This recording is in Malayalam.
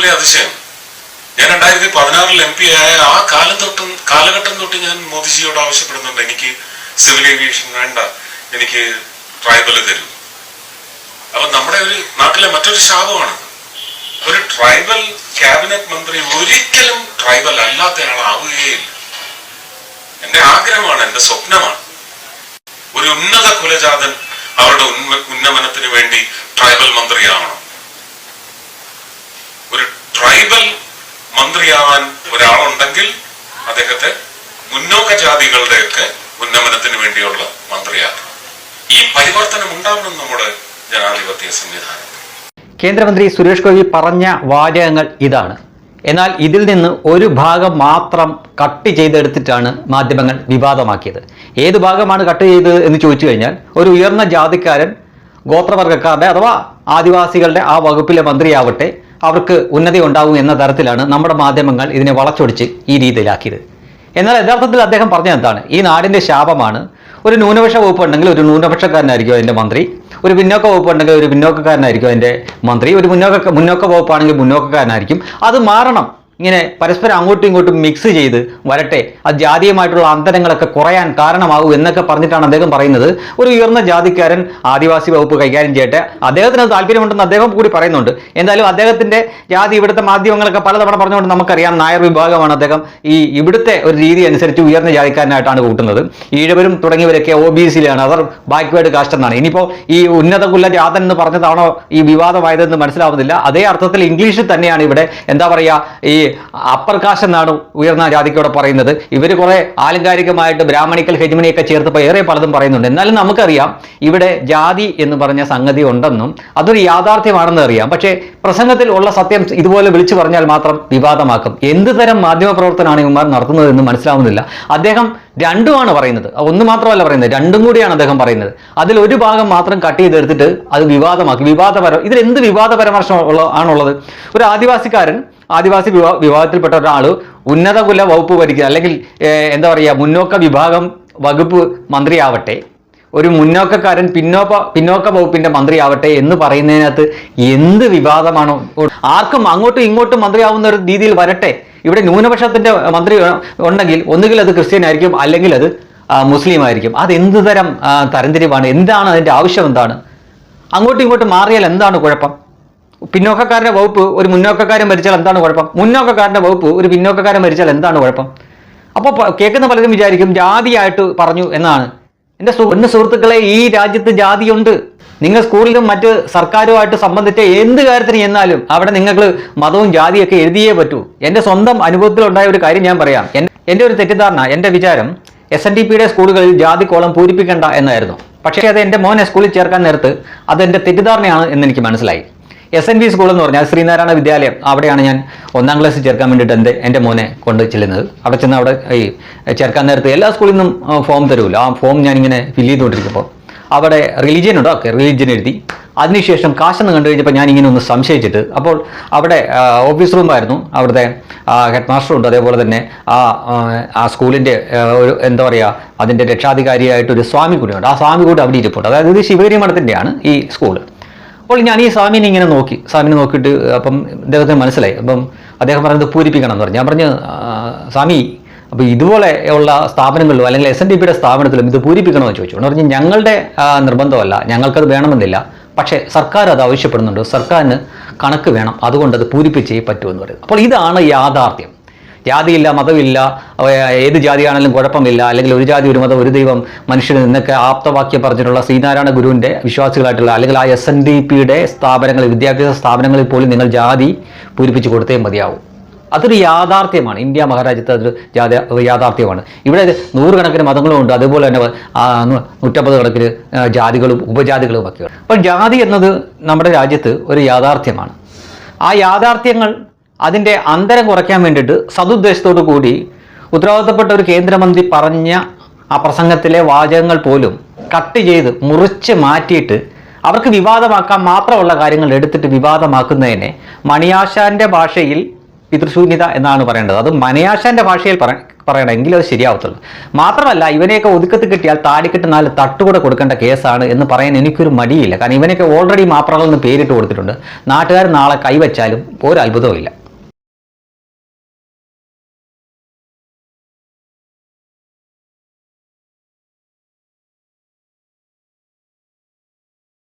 വലിയ അതിശയം. ഞാൻ രണ്ടായിരത്തി പതിനാറിൽ എം പി ആയ ആ കാലം തൊട്ടും കാലഘട്ടം തൊട്ട് ഞാൻ മോദിജിയോട് ആവശ്യപ്പെടുന്നുണ്ട് എനിക്ക് സിവിൽ ഏവിയേഷൻ വേണ്ട എനിക്ക് ട്രൈബൽ തരൂ. അപ്പൊ നമ്മുടെ ഒരു നാട്ടിലെ മറ്റൊരു ശാപമാണ്. ഒരു ട്രൈബൽ ക്യാബിനറ്റ് മന്ത്രി ഒരിക്കലും ട്രൈബൽ അല്ലാത്ത ആളാവുകയില്ല എന്റെ ആഗ്രഹമാണ് എന്റെ സ്വപ്നമാണ്. ഒരു ഉന്നത കുലജാതൻ അവരുടെ ഉന്നമനത്തിന് വേണ്ടി ട്രൈബൽ മന്ത്രിയാവണം. ട്രൈബൽ മന്ത്രിയാവാൻ ഒരാളുണ്ടെങ്കിൽ അദ്ദേഹത്തെ മുന്നോക്ക ജാതികളുടെയൊക്കെ ഉന്നമനത്തിന് വേണ്ടിയുള്ള മന്ത്രിയാക്കണം ഈ പരിവർത്തനം ഉണ്ടാവണം നമ്മുടെ ജനാധിപത്യ സംവിധാനം. കേന്ദ്രമന്ത്രി സുരേഷ് ഗോപി പറഞ്ഞ വാചകങ്ങൾ ഇതാണ്. എന്നാൽ ഇതിൽ നിന്ന് ഒരു ഭാഗം മാത്രം കട്ട് ചെയ്തെടുത്തിട്ടാണ് മാധ്യമങ്ങൾ വിവാദമാക്കിയത്. ഏത് ഭാഗമാണ് കട്ട് ചെയ്തത് എന്ന് ചോദിച്ചു കഴിഞ്ഞാൽ ഒരു ഉയർന്ന ജാതിക്കാരൻ ഗോത്രവർഗക്കാരുടെ അഥവാ ആദിവാസികളുടെ ആ വകുപ്പിലെ മന്ത്രിയാവട്ടെ അവർക്ക് ഉന്നതി ഉണ്ടാവും എന്ന തരത്തിലാണ് നമ്മുടെ മാധ്യമങ്ങൾ ഇതിനെ വളച്ചൊടിച്ച് ഈ രീതിയിലാക്കിയത്. എന്നാൽ യഥാർത്ഥത്തിൽ അദ്ദേഹം പറഞ്ഞത് എന്താണ്? ഈ നാടിന്റെ ശാപമാണ്. ഒരു ന്യൂനപക്ഷ വകുപ്പ് ഉണ്ടെങ്കിൽ ഒരു ന്യൂനപക്ഷക്കാരനായിരിക്കും അതിന്റെ മന്ത്രി. ഒരു പിന്നോക്ക വകുപ്പ് ഉണ്ടെങ്കിൽ ഒരു പിന്നോക്കക്കാരനായിരിക്കും അതിന്റെ മന്ത്രി. ഒരു മുന്നോക്ക മുന്നോക്ക വകുപ്പാണെങ്കിൽ മുന്നോക്കക്കാരനായിരിക്കും. അത് മാറണം. ഇങ്ങനെ പരസ്പരം അങ്ങോട്ടും ഇങ്ങോട്ടും മിക്സ് ചെയ്ത് വരട്ടെ ആ ജാതീയമായിട്ടുള്ള അന്തരങ്ങളൊക്കെ കുറയാൻ കാരണമാകും എന്നൊക്കെ പറഞ്ഞിട്ടാണ് അദ്ദേഹം പറയുന്നത്. ഒരു ഉയർന്ന ജാതിക്കാരൻ ആദിവാസി വകുപ്പ് കൈകാര്യം ചെയ്യട്ടെ. അദ്ദേഹത്തിന് താല്പര്യമുണ്ടെന്ന് അദ്ദേഹം കൂടി പറയുന്നുണ്ട്. എന്തായാലും അദ്ദേഹത്തിന്റെ ജാതി ഇവിടുത്തെ മാധ്യമങ്ങളൊക്കെ പലതവണ പറഞ്ഞുകൊണ്ട് നമുക്കറിയാം നായർ വിഭാഗമാണ് അദ്ദേഹം ഈ ഇവിടുത്തെ ഒരു രീതി അനുസരിച്ച് ഉയർന്ന ജാതിക്കാരനായിട്ടാണ് കൂട്ടുന്നത്. ഈഴവരും തുടങ്ങിയവരൊക്കെ ഒ ബി സിയിലാണ് അവർ ബാക്ക്വേർഡ് കാസ്റ്റ് എന്നാണ്. ഇനിയിപ്പോൾ ഈ ഉന്നത കുല ജാതൻ എന്ന് പറഞ്ഞതാണോ ഈ വിവാദമായതെന്ന് മനസ്സിലാവുന്നില്ല. അതേ അർത്ഥത്തിൽ ഇംഗ്ലീഷിൽ തന്നെയാണ് ഇവിടെ എന്താ പറയുക ഈ അപ്പർ കാസ്റ്റ് എന്നാണ് ഉയർന്ന ജാതിക്കോടെ പറയുന്നത്. ഇവർ കുറെ ആലങ്കാരികമായിട്ട് ബ്രാഹ്മണിക്കൽ ഹെജ്മണിയൊക്കെ ചേർത്തപ്പോൾ ഏറെ പലതും പറയുന്നുണ്ട്. എന്നാലും നമുക്കറിയാം ഇവിടെ ജാതി എന്ന് പറഞ്ഞ സംഗതി ഉണ്ടെന്നും അതൊരു യാഥാർത്ഥ്യമാണെന്ന് അറിയാം. പക്ഷേ പ്രസംഗത്തിൽ ഉള്ള സത്യം ഇതുപോലെ വിളിച്ചു പറഞ്ഞാൽ മാത്രം വിവാദമാക്കും. എന്ത് തരം മാധ്യമ പ്രവർത്തനമാണ് ഇവന്മാർ നടത്തുന്നതെന്ന് മനസ്സിലാവുന്നില്ല. അദ്ദേഹം രണ്ടുമാണ് പറയുന്നത്. ഒന്ന് മാത്രമല്ല പറയുന്നത്. രണ്ടും കൂടിയാണ് അദ്ദേഹം പറയുന്നത്. അതിൽ ഒരു ഭാഗം മാത്രം കട്ട് ചെയ്തെടുത്തിട്ട് അത് വിവാദമാക്കി. വിവാദപരം ഇതിൽ എന്ത് വിവാദ പരാമർശം ഉള്ള ആണുള്ളത്? ഒരു ആദിവാസിക്കാരൻ ആദിവാസി വിഭാ വിഭാഗത്തിൽപ്പെട്ട ഒരാൾ ഉന്നത കുല വകുപ്പ് ഭരിക്കുക അല്ലെങ്കിൽ എന്താ പറയുക മുന്നോക്ക വിഭാഗം വകുപ്പ് മന്ത്രിയാവട്ടെ ഒരു മുന്നോക്കക്കാരൻ പിന്നോക്ക പിന്നോക്ക വകുപ്പിന്റെ മന്ത്രിയാവട്ടെ എന്ന് പറയുന്നതിനകത്ത് എന്ത് വിവാദമാണോ ആർക്കും അങ്ങോട്ടും ഇങ്ങോട്ടും മന്ത്രിയാവുന്ന ഒരു രീതിയിൽ വരട്ടെ. ഇവിടെ ന്യൂനപക്ഷത്തിന്റെ മന്ത്രി ഉണ്ടെങ്കിൽ ഒന്നുകിൽ അത് ക്രിസ്ത്യൻ ആയിരിക്കും അല്ലെങ്കിൽ അത് മുസ്ലിം ആയിരിക്കും. അത് എന്ത് തരം തരംതിരിവാണ്? എന്താണ് അതിന്റെ ആവശ്യം എന്താണ്? അങ്ങോട്ടും ഇങ്ങോട്ടും മാറിയാൽ എന്താണ് കുഴപ്പം? പിന്നോക്കക്കാരന്റെ വകുപ്പ് ഒരു മുന്നോക്കക്കാരൻ മരിച്ചാൽ എന്താണ് കുഴപ്പം? മുന്നോക്കക്കാരന്റെ വകുപ്പ് ഒരു പിന്നോക്കക്കാരൻ മരിച്ചാൽ എന്താണ് കുഴപ്പം? അപ്പോൾ കേൾക്കുന്ന പലരും വിചാരിക്കും ജാതിയായിട്ട് പറഞ്ഞു എന്നാണ്. എന്റെ സു എന്റെ സുഹൃത്തുക്കളെ ഈ രാജ്യത്ത് ജാതിയുണ്ട്. നിങ്ങൾ സ്കൂളിലും മറ്റ് സർക്കാരുമായിട്ട് സംബന്ധിച്ച എന്ത് കാര്യത്തിന് ചെന്നാലും അവിടെ നിങ്ങൾക്ക് മതവും ജാതിയൊക്കെ എഴുതിയേ പറ്റൂ. എന്റെ സ്വന്തം അനുഭവത്തിലുണ്ടായ ഒരു കാര്യം ഞാൻ പറയാം. എൻ- എന്റെ ഒരു തെറ്റിദ്ധാരണ എന്റെ വിചാരം എസ് എൻ ഡി പിയുടെ സ്കൂളുകളിൽ ജാതി കോളം പൂരിപ്പിക്കേണ്ട എന്നായിരുന്നു. പക്ഷേ അത് എന്റെ മോനെ സ്കൂളിൽ ചേർക്കാൻ നേരത്ത് അത് എന്റെ തെറ്റിദ്ധാരണയാണ് എന്ന് എനിക്ക് മനസ്സിലായി. എസ് എൻ വി സ്കൂൾ എന്ന് പറഞ്ഞാൽ ശ്രീനാരായണ വിദ്യാലയം. അവിടെയാണ് ഞാൻ ഒന്നാം ക്ലാസ് ചേർക്കാൻ വേണ്ടിയിട്ട് എന്റെ എന്റെ മോനെ കൊണ്ട് ചെല്ലുന്നത്. അവിടെ ചെന്ന് അവിടെ ഈ ചേർക്കാൻ നേരത്ത് എല്ലാ സ്കൂളിൽ നിന്നും ഫോം തരുമല്ലോ ആ ഫോം ഞാനിങ്ങനെ ഫില്ല് ചെയ്തുകൊണ്ടിരിക്കുമ്പോൾ അവിടെ റിലീജിയൻ ഉണ്ടോ? ഓക്കെ റിലീജിയൻ എഴുതി. അതിനുശേഷം കാശെന്ന് കണ്ടു കഴിഞ്ഞപ്പോൾ ഞാൻ ഇങ്ങനെ ഒന്ന് സംശയിച്ചിട്ട് അപ്പോൾ അവിടെ ഓഫീസ് റൂമായിരുന്നു അവിടുത്തെ ഹെഡ് മാസ്റ്റർ ഉണ്ട്. അതേപോലെ തന്നെ ആ ആ, സ്കൂളിന്റെ ഒരു എന്താ പറയുക അതിന്റെ രക്ഷാധികാരിയായിട്ടൊരു സ്വാമി കൂടിയുണ്ട് ആ സ്വാമി കൂടി അവിടെ ഇരിപ്പുണ്ട്. അതായത് ഇത് ശിവഗിരി മഠത്തിന്റെയാണ് ഈ സ്കൂൾ അപ്പോൾ ഞാൻ ഈ സ്വാമിനെ ഇങ്ങനെ നോക്കി. സ്വാമിനെ നോക്കിയിട്ട് അപ്പം അദ്ദേഹത്തിന് മനസ്സിലായി. അപ്പം അദ്ദേഹം പറഞ്ഞത് പൂരിപ്പിക്കണം എന്ന് പറഞ്ഞു. ഞാൻ പറഞ്ഞു സ്വാമി അപ്പോൾ ഇതുപോലെ ഉള്ള സ്ഥാപനങ്ങളിലും അല്ലെങ്കിൽ എസ് എൻ ഡി പിയുടെ സ്ഥാപനത്തിലും ഇത് പൂരിപ്പിക്കണമെന്ന് ചോദിച്ചു. എന്ന് പറഞ്ഞ് ഞങ്ങളുടെ നിർബന്ധമല്ല. ഞങ്ങൾക്കത് വേണമെന്നില്ല. പക്ഷേ സർക്കാർ അത് ആവശ്യപ്പെടുന്നുണ്ട്. സർക്കാരിന് കണക്ക് വേണം. അതുകൊണ്ട് അത് പൂരിപ്പിച്ചേ പറ്റുമെന്ന് പറയുന്നത് അപ്പോൾ ഇതാണ് യാഥാർത്ഥ്യം. ജാതിയില്ല മതമില്ല ഏത് ജാതിയാണെങ്കിലും കുഴപ്പമില്ല. അല്ലെങ്കിൽ ഒരു ജാതി ഒരു മതം ഒരു ദൈവം മനുഷ്യന് നിന്നൊക്കെ ആപ്തവാക്യം പറഞ്ഞിട്ടുള്ള ശ്രീനാരായണ ഗുരുവിന്റെ വിശ്വാസികളായിട്ടുള്ള അല്ലെങ്കിൽ ആ എസ് എൻ ഡി പിയുടെ സ്ഥാപനങ്ങൾ വിദ്യാഭ്യാസ സ്ഥാപനങ്ങളിൽ പോലും നിങ്ങൾ ജാതി പൂരിപ്പിച്ച് കൊടുത്തേ മതിയാവും. അതൊരു യാഥാർത്ഥ്യമാണ്. ഇന്ത്യ മഹാരാജ്യത്ത് അതൊരു ജാതി യാഥാർത്ഥ്യമാണ്. ഇവിടെ നൂറുകണക്കിന് മതങ്ങളും ഉണ്ട്. അതുപോലെ തന്നെ നൂറ്റമ്പത് കണക്കിന് ജാതികളും ഉപജാതികളും ഒക്കെയാണ് അപ്പോൾ ജാതി എന്നത് നമ്മുടെ രാജ്യത്ത് ഒരു യാഥാർത്ഥ്യമാണ്. ആ യാഥാർത്ഥ്യങ്ങൾ അതിന്റെ അന്തരം കുറയ്ക്കാൻ വേണ്ടിയിട്ട് സതുദ്ദേശത്തോടു കൂടി ഉത്തരവാദിത്തപ്പെട്ട ഒരു കേന്ദ്രമന്ത്രി പറഞ്ഞ ആ പ്രസംഗത്തിലെ വാചകങ്ങൾ പോലും കട്ട് ചെയ്ത് മുറിച്ച് മാറ്റിയിട്ട് അവർക്ക് വിവാദമാക്കാൻ മാത്രമുള്ള കാര്യങ്ങൾ എടുത്തിട്ട് വിവാദമാക്കുന്നതിനെ മണിയാശാന്റെ ഭാഷയിൽ പിതൃശൂന്യത എന്നാണ് പറയേണ്ടത്. അത് മനയാശാന്റെ ഭാഷയിൽ പറ പറയണമെങ്കിൽ അത് ശരിയാവത്തുള്ളൂ. മാത്രമല്ല ഇവനെയൊക്കെ ഒതുക്കത്ത് കിട്ടിയാൽ താടിക്കെട്ട് നാല് തട്ടുകൂടെ കൊടുക്കേണ്ട കേസാണ് എന്ന് പറയാൻ എനിക്കൊരു മടിയില്ല. കാരണം ഇവനൊക്കെ ഓൾറെഡി മാപ്രകൾ എന്ന് പേരിട്ട് കൊടുത്തിട്ടുണ്ട്. നാട്ടുകാർ നാളെ കൈവച്ചാലും ഒരു അത്ഭുതവും